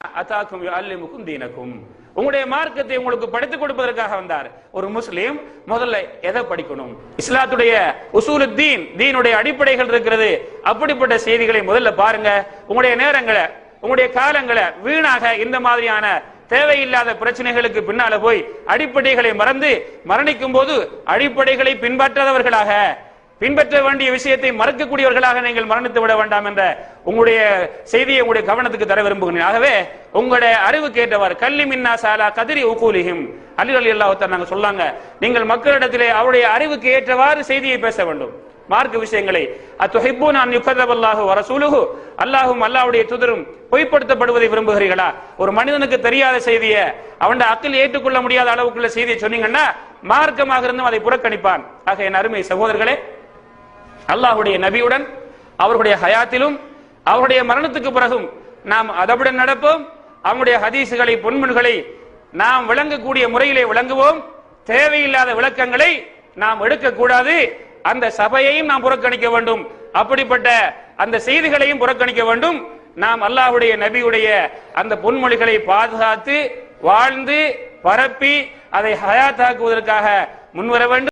அத்தாக்கும் அல்லிமுக்கும் தீனக்கும் உங்களுடைய மார்க்கத்தை உங்களுக்கு படித்துக் கொடுப்பதற்காக வந்தார் ஒரு முஸ்லீம் முதல்ல எதை படிக்கணும் இஸ்லாத்துடைய உசூலு தீன் தீனுடைய அடிப்படைகள் இருக்கிறது அப்படிப்பட்ட செய்திகளை முதல்ல பாருங்க உங்களுடைய நேரங்களை உங்களுடைய காலங்களை வீணாக இந்த மாதிரியான தேவையில்லாத பிரச்சனைகளுக்கு பின்னால போய் அடிப்படைகளை மறந்து மரணிக்கும் போது அடிப்படைகளை பின்பற்றாதவர்களாக பின்பற்ற வேண்டிய விஷயத்தை மறக்கக்கூடியவர்களாக நீங்கள் மரணித்து விட வேண்டாம் என்ற உங்களுடைய செய்தியை உங்களுடைய கவனத்துக்கு தர விரும்புகிறேன். ஆகவே உங்களுடைய அறிவுக்கு ஏற்றவாறு கல்லி மின்னா சாலா கதிரி உக்கூலிஹிம் அலி அலி அல்லாஹ் நாங்கள் சொல்லாங்க நீங்கள் மக்களிடத்திலே அவருடைய அறிவுக்கு ஏற்றவாறு செய்தியை பேச வேண்டும். மார்க்க விஷயங்களை அத்துஹிப்பூன் அன் யுகதவல்லாஹு சுலுகு அல்லாஹும் அல்லாவுடைய துதரும் பொய்ப்படுத்தப்படுவதை விரும்புகிறீர்களா? ஒரு மனிதனுக்கு தெரியாத செய்தியை அவன் அக்கில் ஏற்றுக்கொள்ள முடியாத அளவுக்குள்ள செய்தியை சொன்னீங்கன்னா மார்க்கமாக இருந்தும் அதை புறக்கணிப்பான். ஆக என் அருமை சகோதரர்களே அல்லாஹுடைய நபியுடன் அவருடைய ஹயாத்திலும் அவருடைய மரணத்துக்கு பிறகும் நாம் அதவுடன் நடப்போம். அவனுடைய ஹதீசுகளை பொன்முன்களை நாம் விளங்கக்கூடிய முறையிலே விளங்குவோம். தேவையில்லாத விளக்கங்களை நாம் எடுக்கக்கூடாது. அந்த சபையையும் நாம் புறக்கணிக்க வேண்டும். அப்படிப்பட்ட அந்த செய்திகளையும் புறக்கணிக்க வேண்டும். நாம் அல்லாஹ்வுடைய நபியுடைய அந்த பொன்மொழிகளை பாதுகாத்து வாழ்ந்து பரப்பி அதை ஹயாத்தாக்குவதற்காக முன்வர வேண்டும்.